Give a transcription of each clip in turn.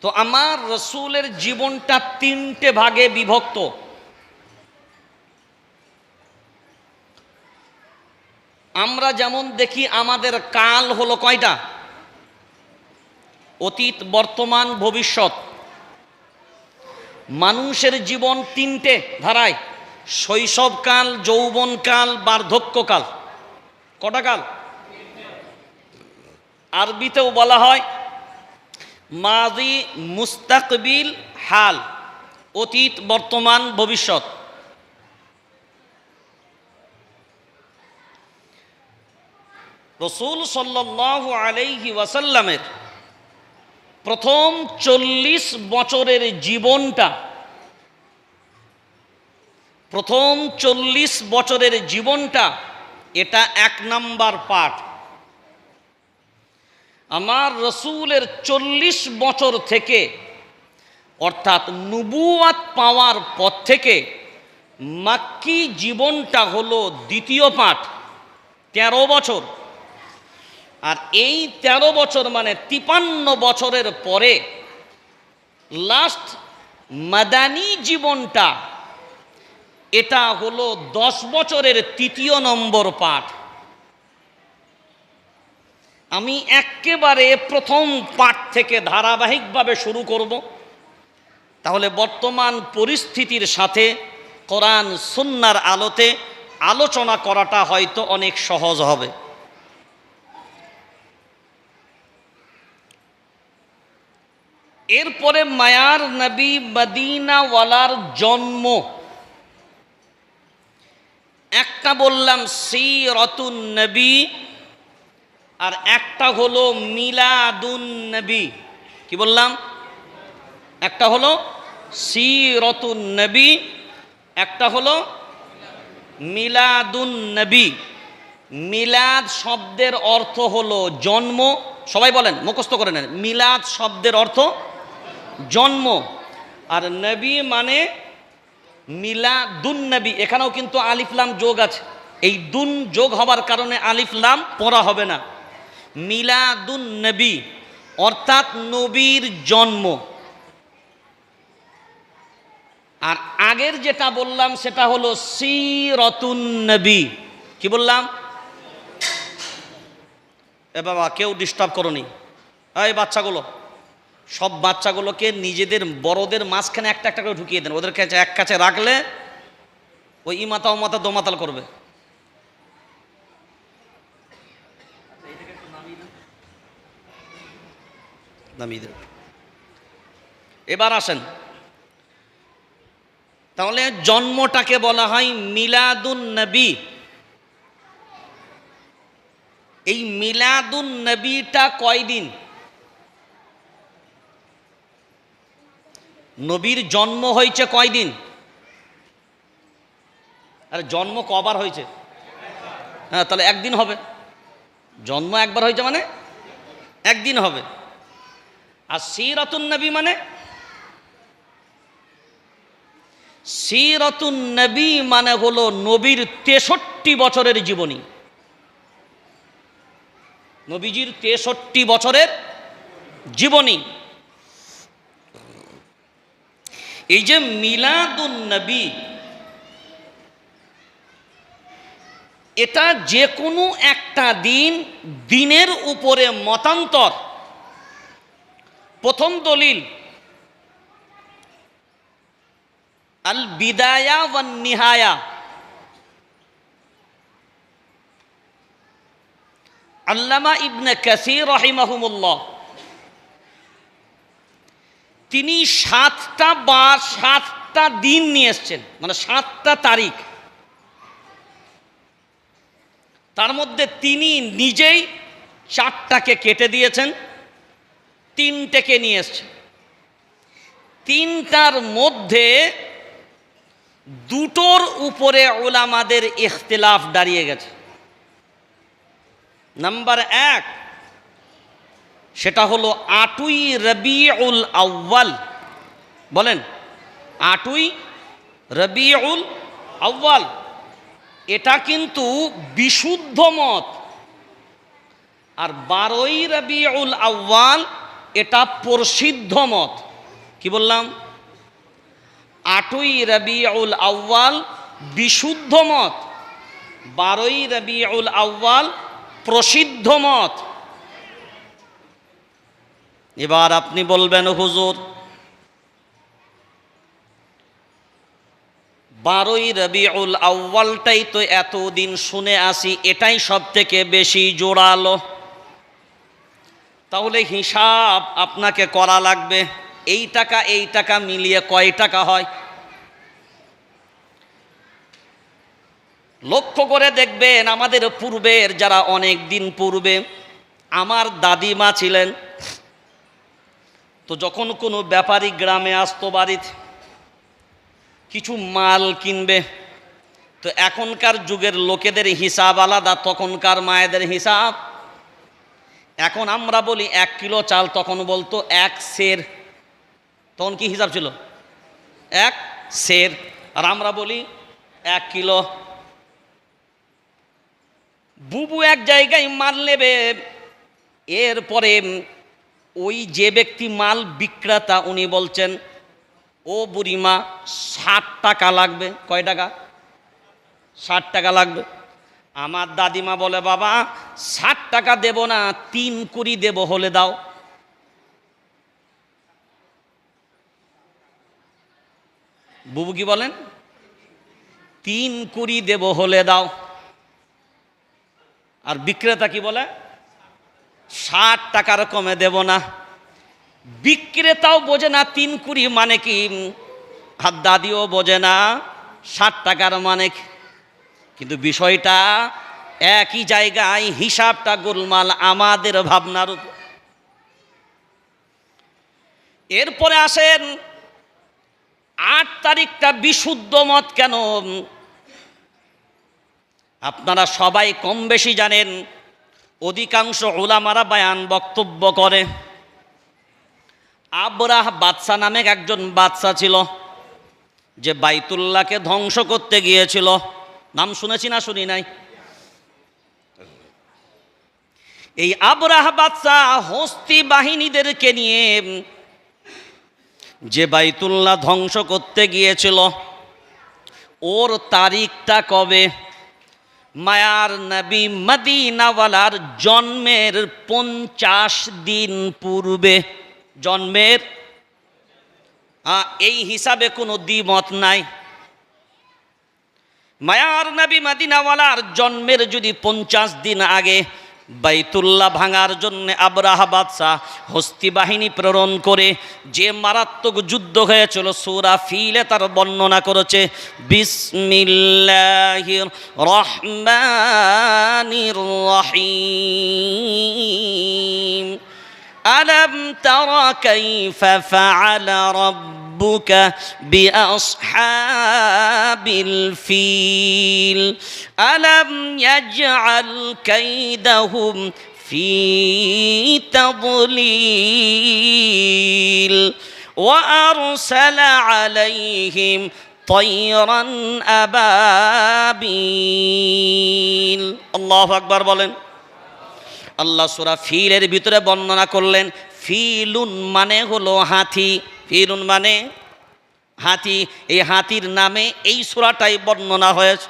তো আমার রসুলের জীবনটা তিনটে ভাগে বিভক্ত। আমরা যেমন দেখি আমাদের কাল হলো কয়টা? অতীত, বর্তমান, ভবিষ্যৎ। মানুষের জীবন তিনটে ধারায় শৈশবকাল যৌবনকাল বার্ধক্যকাল কটা কাল? আরবিতেও বলা হয় মাদি মুস্তাকবিল হাল, অতীত, বর্তমান, ভবিষ্যৎ। রসুল সাল্লাহ আলাইহি ওয়াসাল্লামের প্রথম চল্লিশ বছরের জীবনটা, প্রথম চল্লিশ বছরের জীবনটা, এটা এক নাম্বার পাঠ। আমার রসুলের চল্লিশ বছর থেকে, অর্থাৎ নুবুয়াত পাওয়ার পর থেকে, মাক্কি জীবনটা হলো দ্বিতীয় পাঠ, তেরো বছর। আর এই তেরো বছর মানে তিপান্ন বছরের পরে লাস্ট মাদানী জীবনটা, এটা হলো দশ বছরের তৃতীয় নম্বর পাঠ। আমি একেবারে প্রথম পাঠ থেকে ধারাবাহিকভাবে শুরু করব। তাহলে বর্তমান পরিস্থিতির সাথে কোরআন সুন্নার আলোতে আলোচনা করাটা হয়তো অনেক সহজ হবে। এরপরে মায়ার নবী মদিনাওয়ালার জন্ম। একটা বললাম সি রতুন নবী আর একটা হলো মিলাদুন নবী। কি বললাম? একটা হলো সি রতুন নবী, একটা হলো মিলাদুন নবী। মিলাদ শব্দের অর্থ হলো জন্ম, সবাই বলেন, মুখস্থ করে নেন। মিলাদ শব্দের অর্থ জন্ম। আর নবী মানে মিলাদুন নবী। এখানেও কিন্তু আলিফলাম যোগ আছে। এই দুন যোগ হবার কারণে আলিফলাম পড়া হবে না। মিলাদুন নবী অর্থাৎ নবীর জন্ম। আর আগের যেটা বললাম, সেটা হলো সিরতুন নবী কি বললাম? এ বাবা, কেউ ডিস্টার্ব করনি। এই বাচ্চাগুলো, সব বাচ্চাগুলোকে নিজেদের বড়দের মাঝখানে একটা একটা করে ঢুকিয়ে দেন। ওদের কাছে এক কাছে রাখলে, ওই ইমাতা মাতা দোমাতাল করবে। নামিয়ে এবার আসেন। তাহলে জন্মটাকে বলা হয় মিলাদুন নবী এই মিলাদুন নবীটা কয়দিন? নবীর জন্ম হয়েছে কয়দিন? আরে জন্ম কবার হয়েছে? হ্যাঁ তাহলে একদিন হবে। জন্ম একবার হয়েছে মানে? একদিন হবে। আর সিরাতুন নবী মানে? সিরাতুন নবী মানে হলো নবীর তেষট্টি বছরের জীবনী। নবীজির তেষট্টি বছরের জীবনী। এই যে মিলাদুন নবী, এটা যে কোনো একটা দিন দিনের উপরে মতান্তর প্রথম দলিল আল বিদায়া ওয়ান নিহায়া আল্লামা ইবনে কাসির রহিমাহুমুল্লাহ, তিনি সাতটা বা সাতটা দিন নিয়ে এসছেন মানে সাতটা তারিখ। তার মধ্যে তিনি নিজেই চারটাকে কেটে দিয়েছেন। তিনটেকে নিয়ে এসছেন তিনটার মধ্যে দুটোর উপরে ওলামাদের ইখতিলাফ দাঁড়িয়ে গেছে। নাম্বার এক, সেটা হলো আটুই রবিউল আউ্বাল বলেন, আটুই রবিউল আউ্বাল এটা কিন্তু বিশুদ্ধ মত। আর বারোই রবিউল আউ্বাল এটা প্রসিদ্ধ মত। কি বললাম? আটই রবিউল আউ্বাল বিশুদ্ধ মত। বারোই রবিউল আউ্বাল প্রসিদ্ধ মত। এবার আপনি বলবেন, হুজুর, বারোই রবিউল আউ্বালটাই তো এতদিন শুনে আসি, এটাই সব থেকে বেশি জোরালো। তাহলে হিসাব আপনাকে করা লাগবে। এই টাকা এই টাকা মিলিয়ে কয় টাকা হয়? লক্ষ্য করে দেখবেন আমাদের পূর্বের যারা অনেক দিন পূর্বে আমার দাদিমা ছিলেন, তো যখন কোনো ব্যাপারী গ্রামে আসতো বাড়িতে, কিছু মাল কিনবে, তো এখনকার যুগের লোকেদের হিসাব আলাদা, তখনকার মায়েদের হিসাব এখন আমরা বলি এক কিলো চাল তখন বলতো এক সের। তখন কি হিসাব ছিল? এক সের। আর আমরা বলি এক কিলো। বুবু এক জায়গায় মাল নেবে। এরপরে ওই যে ব্যক্তি মাল বিক্রেতা, উনি বলছেন, ও বুড়িমা, ষাট টাকা লাগবে। কয় টাকা? ষাট টাকা লাগবে। আমার দাদিমা বলে, বাবা, ষাট টাকা দেব না, তিন কুড়ি দেব, হলে দাও। বুবু কি বলেন? তিন কুড়ি দেব, হলে দাও। আর বিক্রেতা কি বলে? ষাট টাকার কমে দেব না। বিক্রেতাও বোঝে না, তিন কুড়ি মানে কি? আর দাদিও বোঝে না, ষাট টাকার মানে কি? কিন্তু বিষয়টা একই জায়গায় হিসাবটা গোলমাল আমাদের ভাবনার উপর। এরপরে আসেন, আট তারিখটা বিশুদ্ধ মত কেন? আপনারা সবাই কম বেশি জানেন, অধিকাংশ ওলামারা বায়ান বক্তব্য করে। আবরাহ বাদশা নামে একজন বাদশা ছিল, যে বাইতুল্লাহকে ধ্বংস করতে গিয়েছিল। নাম শুনেছি না শুনি নাই। এই আবরাহ বাদশা হস্তি বাহিনীদেরকে নিয়ে, যে বাইতুল্লাহ ধ্বংস করতে গিয়েছিল, ওর তারিখটা কবে? মায়ার নবী মদিনাওয়ালার জন্মের পঞ্চাশ দিন পূর্বে। জন্মের? এই হিসাবে কোনো দ্বিমত নাই। মায়ার নবী মাদিনাওয়ালার জন্মের যদি পঞ্চাশ দিন আগে বাইতুল্লাহ ভাঙার জন্য আবরাহা বাদশাহ হস্তি বাহিনী প্রেরণ করে যে মারাত্মক যুদ্ধ হয়েছিল, সুরা ফিলে তার বর্ণনা করেছে, বিসমিল্লাহির রহমানির রহিম। আলম তারা কাইফা ফাআলা রব্ব ربك بأصحاب الفيل ألم يجعل كيدهم في تضليل وأرسل عليهم طيرا أبابيل الله أكبر بولن আল্লাহ সুরা ফিলের ভিতরে বর্ণনা করলেন ফিলুন মানে হলো হাতি ফিলুন মানে হাতি, এই হাতির নামে এই সুরাটাই বর্ণনা হয়েছে।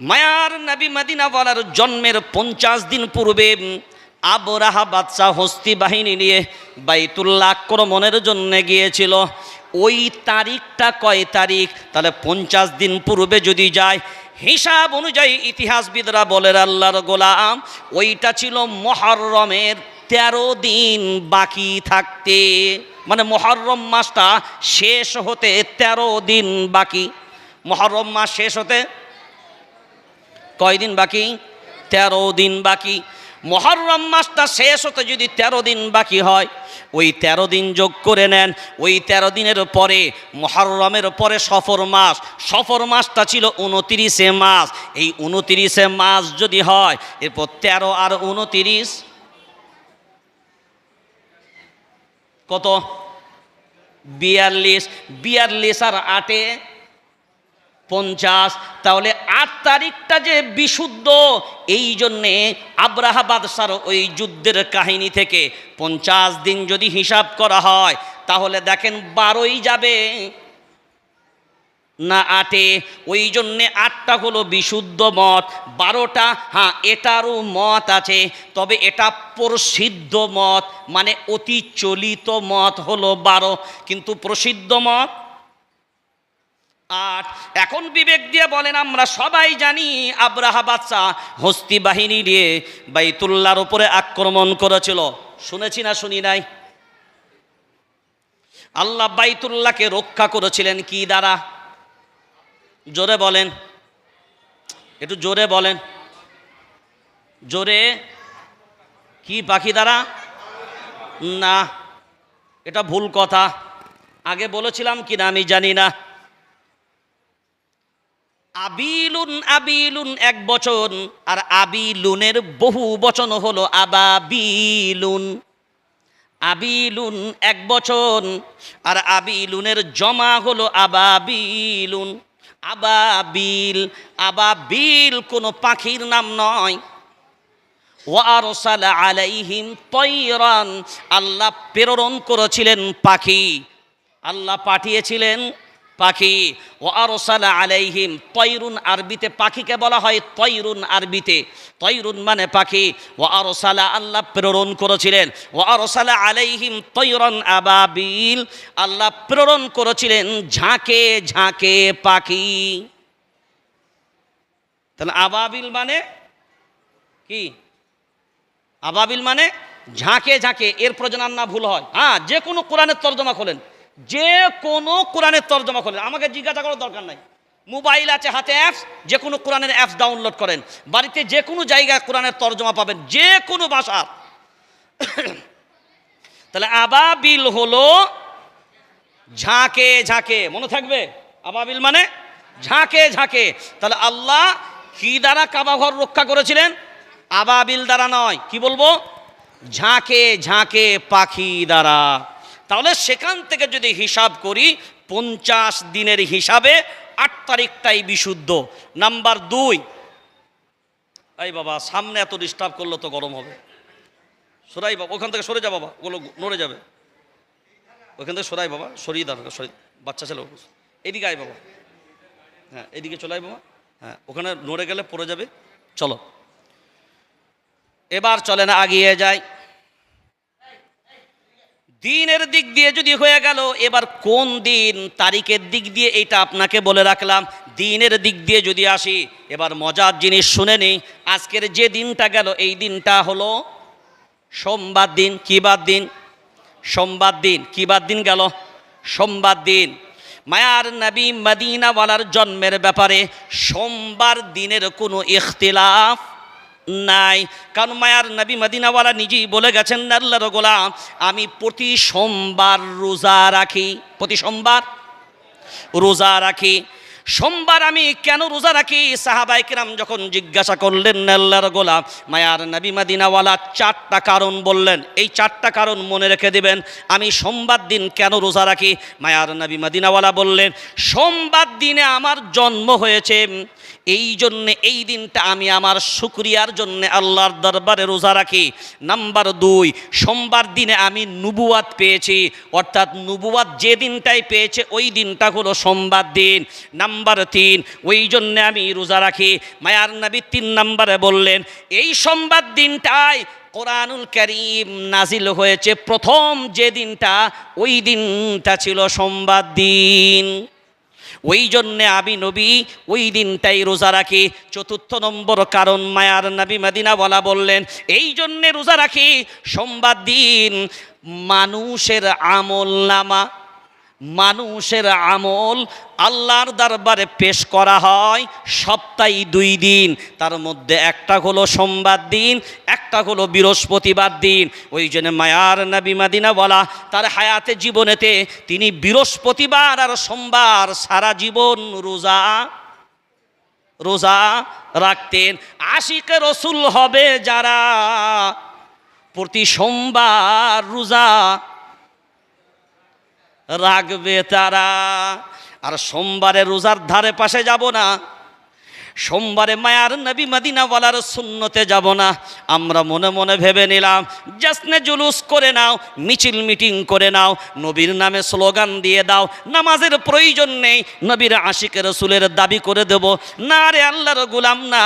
মায়ার নবী মদিনা বলার জন্মের পঞ্চাশ দিন পূর্বে আবরাহা বাদশাহ হস্তি বাহিনী নিয়ে বাইতুল্লাহ আক্রমণের জন্য গিয়েছিল। ওই তারিখটা কয় তারিখ? তাহলে পঞ্চাশ দিন পূর্বে যদি যায়, হিসাব অনুযায়ী ইতিহাসবিদরা বলেন, আল্লাহর গোলাম, ওইটা ছিল মহরমের তেরো দিন বাকি থাকতে। মানে মহরম মাসটা শেষ হতে তেরো দিন বাকি। মহরম মাস শেষ হতে কয়দিন বাকি? তেরো দিন বাকি। মহরম মাসটা শেষ হতে যদি তেরো দিন বাকি হয়, ওই তেরো দিন যোগ করে নেন। ওই তেরো দিনের পরে, মহরমের পরে সফর মাস। সফর মাসটা ছিল উনতিরিশে মাস। এই উনতিরিশে মাস যদি হয়, এরপর তেরো আর উনতিরিশ কত? বিয়াল্লিশ। বিয়াল্লিশ আর আটে পঞ্চাশ। তাহলে আট তারিখটা যে বিশুদ্ধ, এই জন্যে আব্রাহা বাদশার ওই যুদ্ধের কাহিনী থেকে পঞ্চাশ দিন যদি হিসাব করা হয়, তাহলে দেখেন বারোই যাবে। না আটে। ওই জন্যে আটটা হলো বিশুদ্ধ মত, বারোটা হ্যাঁ এটারও মত আছে, তবে এটা প্রসিদ্ধ মত মানে অতি চলিত মত হলো বারো। কিন্তু প্রসিদ্ধ মত? আট। এখন বিবেক দিয়ে বলেন, আমরা সবাই জানি আব্রাহা বাচ্চা হস্তি বাহিনী নিয়ে বাইতুল্লার উপরে আক্রমণ করেছিল। শুনেছি না শুনি নাই? আল্লাহ বাইতুল্লাহকে রক্ষা করেছিলেন কি দ্বারা? জোরে বলেন। একটু জোরে বলেন। জোরে। কি পাখি দ্বারা না, এটা ভুল কথা। আগে বলেছিলাম কি না আমি জানি না। আবিলুন আবিলুন এক বচন, আর আবিলুনের বহু বচন হলো আবাবিলুন। আবিলুন এক বচন, আর আবিলুনের জমা হলো আবাবিলুন। আবাবিল আবাবিল কোনো পাখির নাম নয়। আল্লাহ প্রেরণ করেছিলেন পাখি। আল্লাহ পাঠিয়েছিলেন পাখি। ও আরসালা আলাইহিম তৈরুন আরবিতে, পাখিকে বলা হয় তৈরুন আরবিতে। তৈরুন মানে পাখি। ও আরসালা আল্লাহ প্রেরণ করেছিলেন। ও আরসালা আলাইহিম তৈরন আবাবিল, আল্লাহ প্রেরণ করেছিলেন ঝাঁকে ঝাঁকে পাখি। তাহলে আবাবিল মানে কি? আবাবিল মানে ঝাঁকে ঝাঁকে এর প্রজনার না ভুল হয়। হ্যাঁ যে কোনো কোরআনের তর্জমা খোলেন। যে কোনো কোরআনের তর্জমা খোলেন আমাকে জিজ্ঞাসা করার দরকার নাই। মোবাইল আছে, হাতে অ্যাপস যে কোনো কোরআনের অ্যাপস ডাউনলোড করেন। বাড়িতে যে কোনো জায়গায় কোরআনের তর্জমা পাবেন, যে কোনো ভাষার। তাহলে আবাবিল হলো ঝাঁকে ঝাঁকে। মনে থাকবে? আবাবিল মানে ঝাঁকে ঝাঁকে। তাহলে আল্লাহ কি দ্বারা কাবা ঘর রক্ষা করেছিলেন? আবাবিল দ্বারা নয়। কি বলব? ঝাঁকে ঝাঁকে পাখি দ্বারা। সেখান থেকে যদি হিসাব করি, পঞ্চাশ দিনের হিসাবে আট তারিখটাই বিশুদ্ধ। নাম্বার দুই, এই বাবা, সামনে এত ডিস্টার্ব করলে তো গরম হবে। সরাই বাবা, ওখান থেকে সরে যা বাবা, ওগুলো নড়ে যাবে। ওখান থেকে সরাই বাবা, সরিয়ে দাও সরি বাচ্চা ছেলে এদিকে আয় বাবা। হ্যাঁ এদিকে চলে আয় বাবা। হ্যাঁ ওখানে নড়ে গেলে পড়ে যাবে। চলো। এবার চলে না আগিয়ে যায় দিনের দিক দিয়ে যদি হয়ে গেল, এবার কোন দিন তারিখের দিক দিয়ে এটা আপনাকে বলে রাখলাম। দিনের দিক দিয়ে যদি আসি, এবার মজার জিনিস শুনে নিই, আজকের যে দিনটা গেল, এই দিনটা হলো সোমবার দিন কিবার দিন? সোমবার দিন কিবার দিন গেল? সোমবার দিন। মায়ার নবী মদিনাওয়ালার জন্মের ব্যাপারে সোমবার দিনের কোনো ইখতিলাফ নাই। কারণ মায়ার নবী মদিনাওয়ালা নিজেই বলে গেছেন, আল্লাহর গোলাম, আমি প্রতি সোমবার রোজা রাখি। প্রতি সোমবার রোজা রাখি। সোমবার আমি কেন রোজা রাখি? সাহাবাই কিরাম যখন জিজ্ঞাসা করলেন, আল্লাহর গোলাম, মায়ার নবী মদিনাওয়ালা, চারটা কারণ বললেন। এই চারটা কারণ মনে রেখে দিবেন, আমি সোমবার দিন কেন রোজা রাখি? মায়ার নবী মদিনাওয়ালা বললেন, সোমবার দিনে আমার জন্ম হয়েছে। এই জন্যে, এই দিনটা আমি আমার শুক্রিয়ার জন্য আল্লাহর দরবারে রোজা রাখি। নাম্বার দুই, সোমবার দিনে আমি নুবুয়াত পেয়েছি। অর্থাৎ নুবুয়াত যে দিনটাই পেয়েছে, ওই দিনটা হলো সোমবার দিন। নাম্বার তিন। ওই জন্যে আমি রোজা রাখি। মায়ার নবী তিন নাম্বারে বললেন, এই সোমবার দিনটায় কোরআনুল করিম নাজিল হয়েছে। প্রথম যে দিনটা, ওই দিনটা ছিল সোমবার দিন। ওই জন্যে আমি নবী, ওই দিনটাই রোজা রাখি। চতুর্থ নম্বর কারণ মায়ার নবী মদিনাওয়ালা বললেন, এই জন্যে রোজা রাখি। সোমবার দিন মানুষের আমল নামা। মানুষের আমল আল্লাহর দরবারে পেশ করা হয় সপ্তাহে দুই দিন। তার মধ্যে একটা হলো সোমবার দিন, একটা হলো বৃহস্পতিবার দিন। ওই জন্য মায়ার নবী মাদিনা বলা তার হায়াতে জীবনেতে তিনি বৃহস্পতিবার আর সোমবার সারা জীবন রোজা রোজা রাখতেন। আশিকে রসুল হবে যারা প্রতি সোমবার রোজা রাখবে তারা। আর সোমবারে রোজার ধারে পাশে যাব না। সোমবারে মায়ার নবী মদিনাওয়ালার শূন্যতে যাব না। আমরা মনে মনে ভেবে নিলাম, জাসনে জুলুস করে নাও, মিছিল মিটিং করে নাও, নবীর নামে স্লোগান দিয়ে দাও, নামাজের প্রয়োজন নেই, নবীর আশিকের রসুলের দাবি করে দেব, না রে আল্লাহর গুলাম না।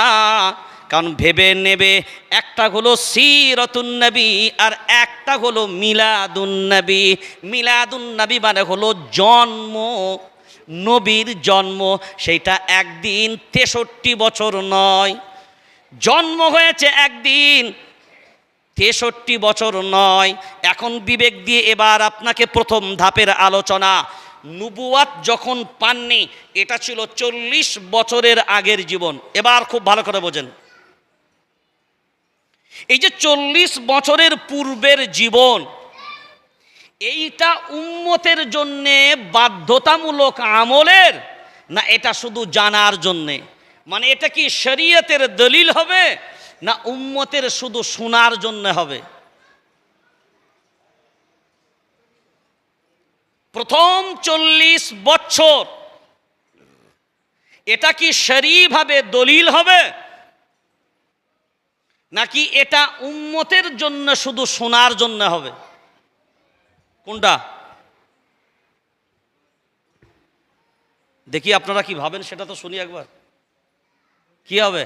কারণ ভেবে নেবে একটা হলো সিরতুন নবী আর একটা হলো মিলাদুন নবী। মিলাদুন নবী মানে হলো জন্ম, নবীর জন্ম। সেইটা একদিন তেষট্টি বছর নয়। জন্ম হয়েছে একদিন তেষট্টি বছর নয়। এখন বিবেক দিয়ে এবার আপনাকে প্রথম ধাপের আলোচনা। নুবুয়াত যখন পাননি, এটা ছিল চল্লিশ বছরের আগের জীবন। এবার খুব ভালো করে বোঝেন। এই যে চল্লিশ বছরের পূর্বের জীবন, এইটা উম্মতের জন্যে বাধ্যতামূলক আমলের, না এটা শুধু জানার জন্যে? মানে এটা কি শরীয়তের দলিল হবে, না উম্মতের শুধু শোনার জন্য হবে? প্রথম চল্লিশ বছর, এটা কি শরীভাবে দলিল হবে? নাকি এটা উম্মতের জন্য শুধু শোনার জন্য হবে? কোনটা? দেখি আপনারা কি ভাবেন, সেটা তো শুনি একবার। কি হবে?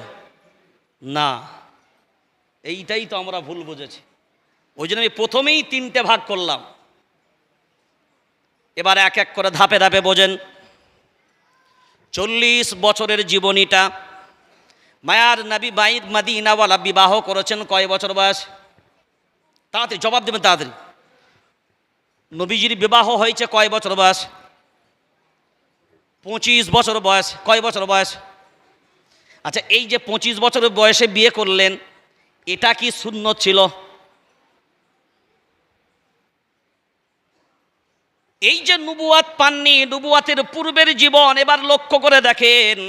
না। এইটাই তো আমরা ভুল বুঝেছি। ওই জন্য আমি প্রথমেই তিনটে ভাগ করলাম। এবার এক এক করে ধাপে ধাপে বোঝেন। চল্লিশ বছরের জীবনীটা মায়ার নবী বাইদ মাদিনাওয়ালা বিবাহ করেছেন কয় বছর বয়স? তাড়াতাড়ি জবাব দেবেন তাড়াতাড়ি। নবীজির বিবাহ হয়েছে কয় বছর বয়স? পঁচিশ বছর বয়স। কয় বছর বয়স? আচ্ছা এই যে পঁচিশ বছরের বয়সে বিয়ে করলেন, এটা কি শূন্য ছিল? এই যে নুবুয়াত পাননি, নুবুয়াতের পূর্বের জীবন এবার লক্ষ্য করে দেখেন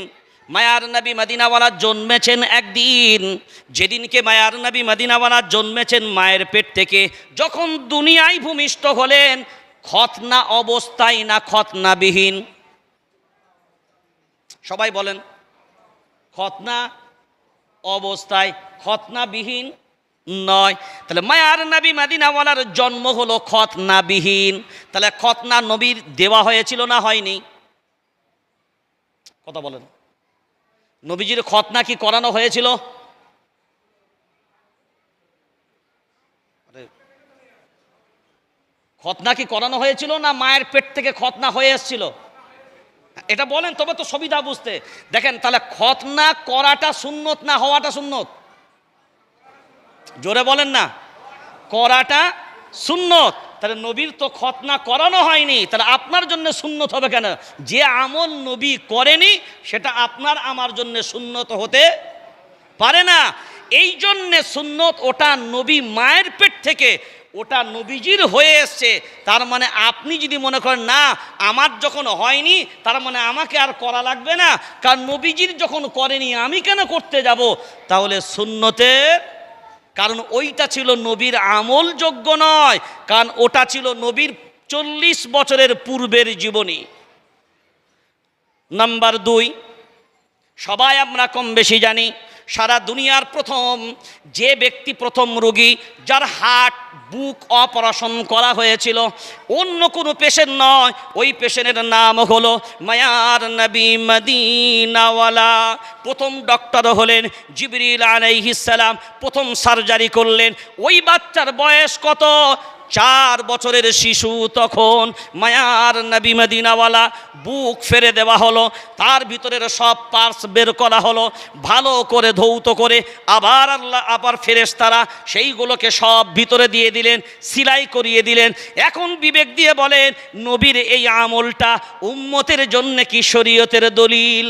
মায়ার নবী মদিনাওয়ালা জন্মেছেন একদিন। যেদিনকে মায়ার নবী মদিনাওয়ালা জন্মেছেন মায়ের পেট থেকে, যখন দুনিয়ায় ভূমিষ্ঠ হলেন, খতনা অবস্থায় না খতনাবিহীন? সবাই বলেন, খতনা অবস্থায় খতনাবিহীন নয়। তাহলে মায়ার নবী মাদিনাওয়ালার জন্ম হলো খতনাবিহীন। তাহলে খতনা নবীর দেওয়া হয়েছিল না হয়নি? কথা বলেন। নবীজির খতনা কি করানো হয়েছিল? খতনা কি করানো হয়েছিল না মায়ের পেট থেকে খতনা হয়ে এসেছিল? এটা বলেন, তবে তো সুবিধা বুঝতে। দেখেন, তাহলে খতনা করাটা সুন্নত না হওয়াটা সুন্নত? জোরে বলেন না। করাটা সুন্নত। তাহলে নবীর তো খতনা করানো হয়নি, তাহলে আপনার জন্য সুন্নত হবে কেন? যে আমল নবী করেনি, সেটা আপনার আমার জন্য সুন্নত হতে পারে না। এই জন্যে সুন্নত ওটা নবী মায়ের পেট থেকে ওটা নবীজির হয়ে এসছে। তার মানে আপনি যদি মনে করেন, না, আমার যখন হয়নি, তার মানে আমাকে আর করা লাগবে না। কারণ নবীজির যখন করেনি, আমি কেন করতে যাব? তাহলে সুন্নতের কারণ ওইটা ছিল নবীর আমলযোগ্য নয়, কারণ ওটা ছিল নবীর চল্লিশ বছরের পূর্বের জীবনী। নাম্বার দুই, সবাই আমরা কম বেশি জানি সারা দুনিয়ার প্রথম যে ব্যক্তি প্রথম রোগী, যার হার্ট, বুক অপারেশন করা হয়েছিল, অন্য কোনো পেশেন্ট নয়। ওই পেশেন্টের নাম হলো মায়ার নবী মদিনাওয়ালা। প্রথম ডক্টর হলেন জিবরিল আলাইহিসালাম প্রথম সার্জারি করলেন। ওই বাচ্চার বয়স কত? চার বছরের শিশু তখন মায়ার নবী মদিনাওয়ালা বুক ফেরে দেওয়া হলো, তার ভিতরের সব পার্স বের করা হলো, ভালো করে ধৌত করে আবার আল্লাহ, আবার ফেরেশতারা সেইগুলোকে সব ভিতরে দিয়ে দিলেন, সিলাই করিয়ে দিলেন। এখন বিবেক দিয়ে বলেন, নবীর এই আমলটা উম্মতের জন্য কি শরীয়তের দলিল?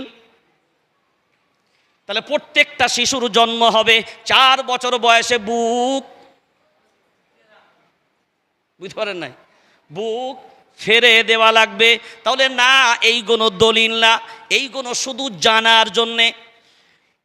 তাহলে প্রত্যেকটা শিশুর জন্ম হবে চার বছর বয়সে বুক বুঝতে পারেন নাই? বুক ফেরে দেওয়া লাগবে। তাহলে না, এই কোনো দলিল না, এই কোনো শুধু জানার জন্যে।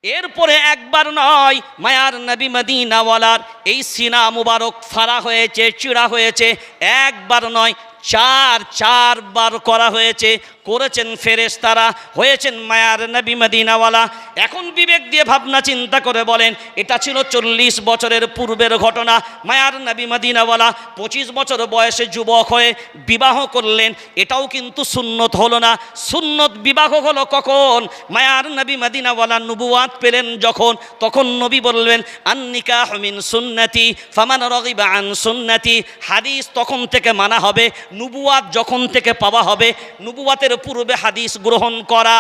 এরপরে একবার নয়, মায়ার নবী মদিনাওয়ালার এই সিনা মুবারক ফাড়া হয়েছে, চিড়া হয়েছে। একবার নয়, চার, চারবার করা হয়েছে। করেছেন ফেরেশতারা, হয়েছেন মায়ার নবী মদিনাওয়ালা। এখন বিবেক দিয়ে ভাবনা চিন্তা করে বলেন, এটা ছিল চল্লিশ বছরের পূর্বের ঘটনা। মায়ার নবী মদিনাওয়ালা পঁচিশ বছর বয়সে যুবক হয়ে বিবাহ করলেন, এটাও কিন্তু সুন্নত হলো না। সুন্নত বিবাহ হলো কখন? মায়ার নবী মদিনাওয়ালা নবুয়াত পেলেন যখন, তখন নবী বললেন আন্নিকা হমিন সুন্নতি, ফামান রগিবা আন সুন্নতি। হাদিস তখন থেকে মানা হবে, নুবুয়াত যখন থেকে পাওয়া হবে, নুবুয়াতের পূর্বে হাদিস গ্রহণ করা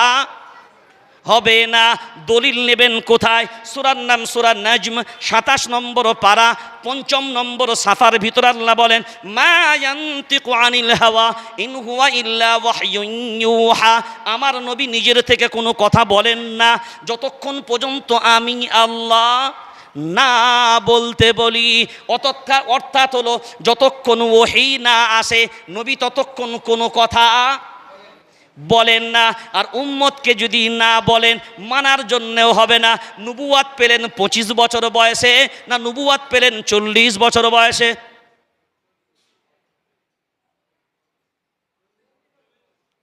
হবে না। দলিল নেবেন কোথায়? সুরার নাম সুরার নাজম, সাতাশ নম্বর পাড়া পঞ্চম নম্বর সাফার ভিতর আল্লাহ বলেন আনিল হাওয়া, ইন হুয়া ইল্লা ইউহা। আমার নবী নিজের থেকে কোনো কথা বলেন না। যতক্ষণ পর্যন্ত আমি আল্লাহ না বলতে বলি অতক্ষা অর্থাৎ হলো, যতক্ষণ ওহি না আসে, নবী ততক্ষণ কোনো কথা বলেন না, আর উম্মতকে যদি না বলেন, মানার জন্যেও হবে না। নুবুয়াত পেলেন পঁচিশ বছর বয়সে, না নুবুয়াত পেলেন চল্লিশ বছর বয়সে?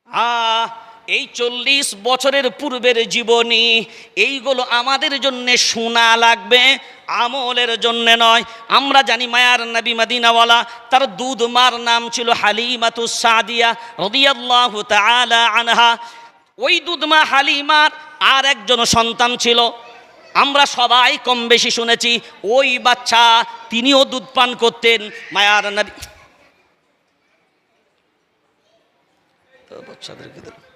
আ এই চল্লিশ বছরের পূর্বের জীবনী, এইগুলো আমাদের জন্য শোনা লাগবে, আমলের জন্য নয়। আমরা জানি মায়ার নবী মদিনাওয়ালা, তার দুধ মার নাম ছিল হালিমাতু সাদিয়া রদিয়াল্লাহু তাআলা আনহা। ওই দুধমা হালিমার আর একজন সন্তান ছিল। আমরা সবাই কম বেশি শুনেছি, ওই বাচ্চা তিনিও দুধ পান করতেন মায়ার নবী। বাচ্চাদেরকে।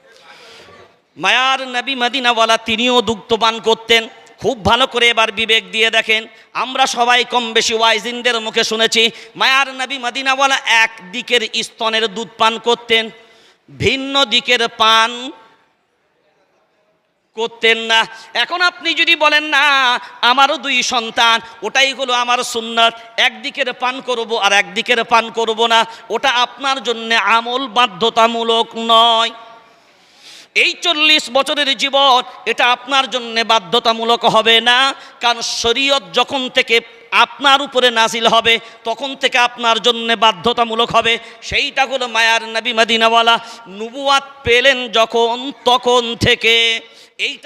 মায়ার নবী মদিনাওয়ালা তিনিও দুগ্ধপান করতেন। খুব ভালো করে এবার বিবেক দিয়ে দেখেন। আমরা সবাই কম বেশি ওয়াইজিনদের মুখে শুনেছি, মায়ার নবী মদিনাওয়ালা এক দিকের স্তনের দুধ পান করতেন, ভিন্ন দিকের পান করতেন না। এখন আপনি যদি বলেন, না, আমারও দুই সন্তান, ওটাই হলো আমার সুন্নত একদিকের পান করব আর একদিকের পান করব না। ওটা আপনার জন্য আমল বাধ্যতামূলক নয়। এই চল্লিশ বছরের জীবন এটা আপনার জন্য বাধ্যতামূলক হবে না। কারণ শরীয়ত যখন থেকে আপনার উপরে নাজিল হবে, তখন থেকে আপনার জন্য বাধ্যতামূলক হবে। সেইটা হলো মায়ার নবী মাদিনাওয়ালা। নুবুয়াত পেলেন যখন, তখন থেকে। এইটা